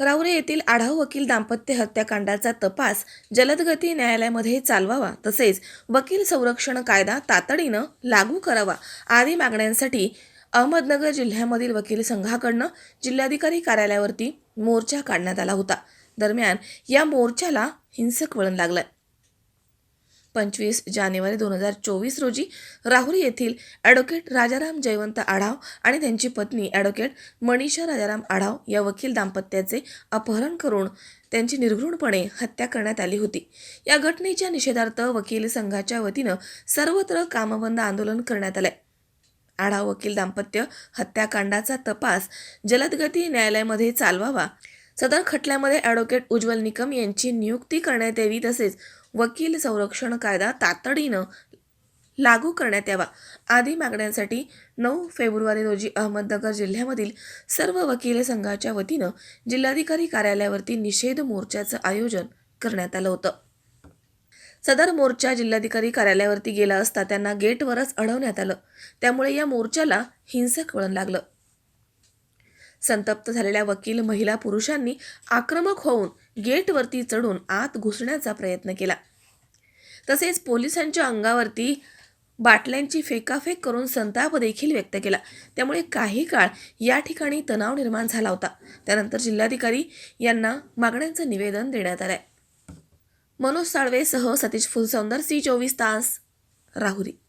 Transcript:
राऊरे येथील आढाव वकील दाम्पत्य हत्याकांडाचा तपास जलदगती न्यायालयामध्ये चालवावा तसेच वकील संरक्षण कायदा तातडीनं लागू करावा आदी मागण्यांसाठी अहमदनगर जिल्ह्यामधील वकील संघाकडनं जिल्हाधिकारी कार्यालयावरती मोर्चा काढण्यात आला होता. दरम्यान या मोर्चाला हिंसक वळण लागलं पंचवीस जानेवारी दोन हजार चोवीस रोजी राहुरी येथील ॲडव्होकेट राजाराम जयवंत आढाव आणि त्यांची पत्नी ॲडव्होकेट मनीषा राजाराम आढाव या वकील दाम्पत्याचे अपहरण करून त्यांची निर्घृणपणे हत्या करण्यात आली होती. या घटनेच्या निषेधार्थ वकील संघाच्या वतीनं सर्वत्र कामबंद आंदोलन करण्यात आलंय. आढाव वकील दाम्पत्य हत्याकांडाचा तपास जलदगती न्यायालयामध्ये चालवावा. सदर खटल्यामध्ये ॲडव्होकेट उज्ज्वल निकम यांची नियुक्ती करण्यात यावी तसेच वकील संरक्षण कायदा तातडीनं लागू करण्यात यावा. आदी मागण्यांसाठी नऊ फेब्रुवारी रोजी अहमदनगर जिल्ह्यामधील सर्व वकील संघाच्या वतीनं जिल्हाधिकारी कार्यालयावरती निषेध मोर्चाचं आयोजन करण्यात आलं होतं. सदर मोर्चा जिल्हाधिकारी कार्यालयावरती गेला असता त्यांना गेटवरच अडवण्यात आलं. त्यामुळे या मोर्चाला हिंसक वळण लागलं. संतप्त झालेल्या वकील महिला पुरुषांनी आक्रमक होऊन गेटवरती चढून आत घुसण्याचा प्रयत्न केला. तसेच पोलिसांच्या अंगावरती बाटल्यांची फेकाफेक करून संताप देखील व्यक्त केला. त्यामुळे काही काळ या ठिकाणी तणाव निर्माण झाला होता. त्यानंतर जिल्हाधिकारी यांना मागण्यांचं निवेदन देण्यात आलंय. मनोज साळवेसह सतीश फुलसौंदर सी चोवीस तास राहुरी.